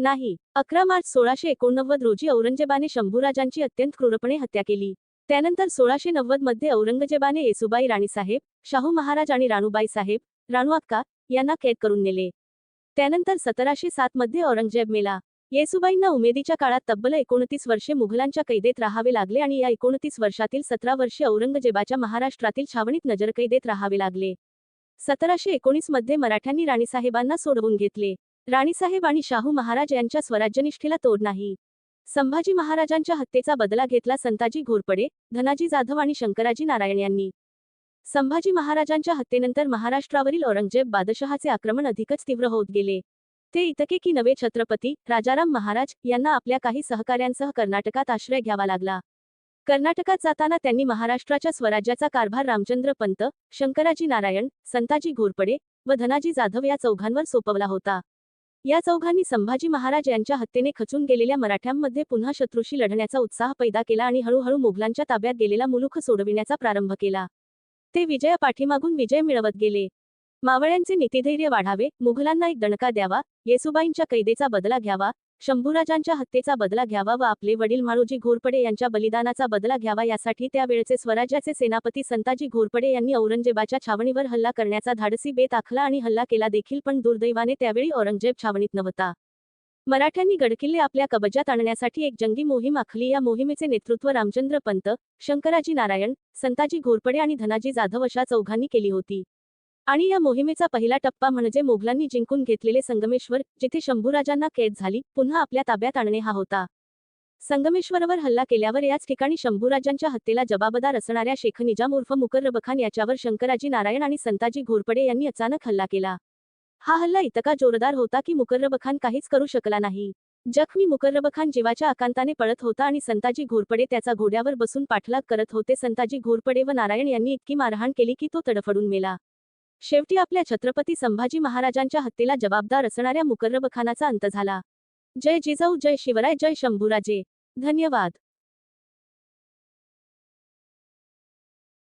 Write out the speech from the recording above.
नाही. अकरा मार्च सोळाशे एकोणनव्वद रोजी औरंगजेबाने शंभूराजांची अत्यंत क्रूरपणे हत्या केली. त्यानंतर सोळाशे नव्वदमध्ये औरंगजेबाने येसुबाई राणीसाहेब शाहू महाराज आणि राणूबाई साहेब राणू अक्का यांना कैद करून नेले. त्यानंतर सतराशे सात मध्ये औरंगजेब मेला. येसुबाईंना उमेदीच्या काळात तब्बल एकोणतीस वर्षे मुघलांच्या कैदेत राहावे लागले आणि या एकोणतीस वर्षातील सतरा वर्षे औरंगजेबाच्या महाराष्ट्रातील छावणीत नजरकैदेत राहावे लागले. सतराशे एकोणीसमध्ये मराठ्यांनी राणीसाहेबांना सोडवून घेतले. राणीसाहेब आणि शाहू महाराज यांच्या स्वराज्यनिष्ठेला तोड नाही. संभाजी महाराजांच्या हत्येचा बदला घेतला संताजी घोरपडे धनाजी जाधव आणि शंकराजी नारायण यांनी. संभाजी महाराजांच्या हत्येनंतर महाराष्ट्रावरील औरंगजेब बादशहाचे आक्रमण अधिकच तीव्र होत गेले. ते इतके की नवे छत्रपती राजाराम महाराज यांना आपल्या काही सहकाऱ्यांसह कर्नाटकात आश्रय घ्यावा लागला. कर्नाटकात जाताना त्यांनी महाराष्ट्राच्या स्वराज्याचा कारभार रामचंद्र पंत शंकराजी नारायण संताजी घोरपडे व धनाजी जाधव या चौघांवर सोपवला होता. या चौघांनी संभाजी महाराज यांच्या हत्येने खचून गेलेल्या मराठ्यांमध्ये पुन्हा शत्रूशी लढण्याचा उत्साह पैदा केला आणि हळूहळू मुघलांच्या ताब्यात गेलेला मुलुख सोडविण्याचा प्रारंभ केला. ते विजया पाठीमागून विजय मिळवत गेले. मावळ्यांचे नीतिधैर्य वाढावे मुघलांना एक दणका द्यावा येसुबाईंच्या कैदेचा बदला घ्यावा शंभूराजांच्या हत्येचा बदला घ्यावा व आपले वडील म्हाळूजी घोरपडे यांच्या बलिदानाचा बदला घ्यावा यासाठी त्यावेळचे स्वराज्याचे सेनापती संताजी घोरपडे यांनी औरंगजेबाच्या छावणीवर हल्ला करण्याचा धाडसी बेत आखला आणि हल्ला केला देखील पण दुर्दैवाने त्यावेळी औरंगजेब छावणीत नव्हता. मराठ्यांनी गडकिल्ले आपल्या कबज्यात आणण्यासाठी एक जंगी मोहीम आखली. या मोहिमेचे नेतृत्व रामचंद्र पंत शंकराजी नारायण संताजी घोरपडे आणि धनाजी जाधव अशा चौघांनी केली होती. आणि या मोहिमेचा पहिला टप्पा म्हणजे मोगलांनी जिंकून घेतलेले संगमेश्वर जिथे शंभूराजांना कैद झाली पुन्हा आपल्या ताब्यात आणणे हा होता. संगमेश्वरवर हल्ला केल्यावर याच ठिकाणी शंभूराजांच्या हत्येला जबाबदार असणाऱ्या शेख निजाम उर्फ मुकर्रबखान याच्यावर शंकराजी नारायण आणि संताजी घोरपडे यांनी अचानक हल्ला केला. हा हल्ला इतका जोरदार होता की मुकर्रबखान काहीच करू शकला नाही. जखमी मुकर्रबखान जीवाच्या आकांताने पळत होता आणि संताजी घोरपडे त्याचा घोड्यावर बसून पाठलाग करत होते. संताजी घोरपडे व नारायण यांनी इतकी मारहाण केली की तो तडफडून मेला. शेवटी आपल्या छत्रपती संभाजी महाराजांच्या हत्येला जबाबदार असणाऱ्या मुकर्रबखानाचा अंत झाला. जय जिजाऊ जय शिवराय जय शंभूराजे. धन्यवाद.